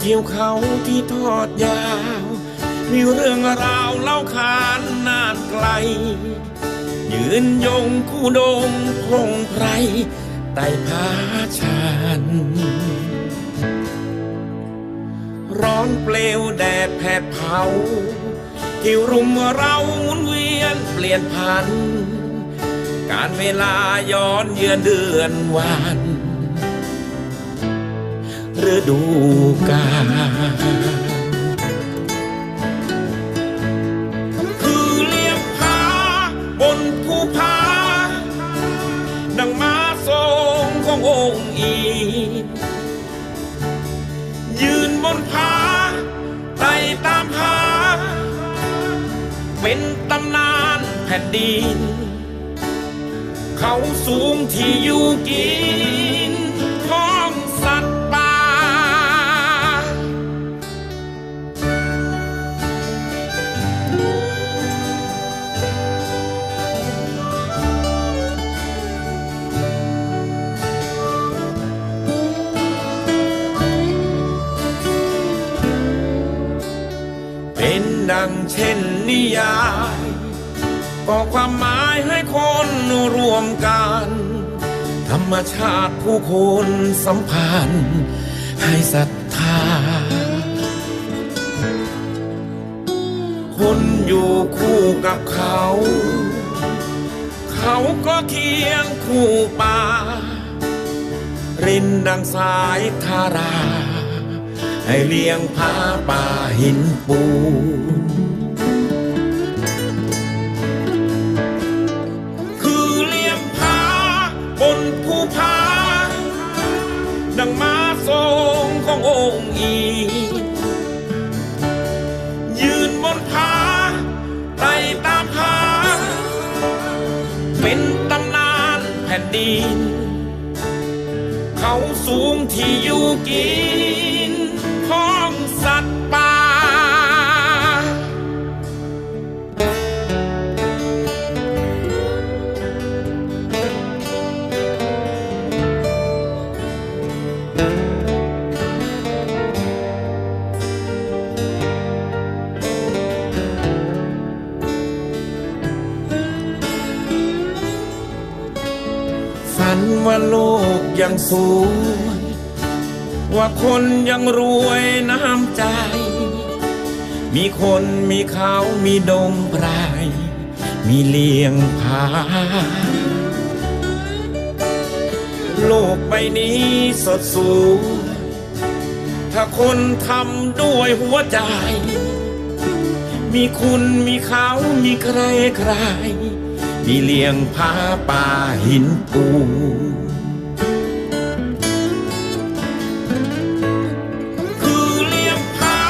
บนทิวเขาที่ทอดยาว มีเรื่องราวเล่าขานนานไกล ยืนยงคู่ดงพงไพรไต่ผาชานร้อนเปลวแดดแผดเผา ที่รุมเราหมุนเวียนเปลี่ยนพัน การเวลาย้อนเยือนเดือนวัน ฤดูกาลคือเลียบผาบนภูผาดังมาทรงขององค์อียืนบนผาไต่ตามหา เป็นตำนานแผ่นดิน เขาสูงที่อยู่กิ ดังเช่นนิยายก็ความหมายให้คนรวมกัน ธรรมชาติผู้คนสัมพันธ์ให้ศรัทธา คนอยู่คู่กับเขา เขาก็เคียงคู่ป่ารินดังสายทารา ให้เลี้ยงพาป่าหินปูคือเลี้ยงผาบนภูผาดังมาทรงขององค์อียืนบนผาไต่ตามหาเป็นตำนานแผ่นดินเขาสูงที่อยู่กิน ว่าโลกยังสวยว่าคนยังรวยน้ำใจ มีคนมีเขามีดงไพรมีเลี้ยงผาโลกใบนี้สดสวยถ้าคนทำด้วยหัวใจ มีคุณมีเขามีใครใคร มีเลี้ยงผาป่าหินปูคือเลี้ยงผา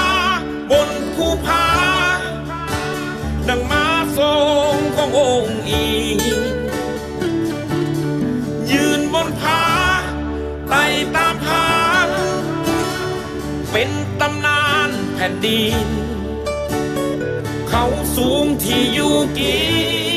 บนภูผาดังมาทรงขององค์อียืนบนผาไต่ตามหาเป็นตำนานแผ่นดิน เขาสูงที่อยู่กิน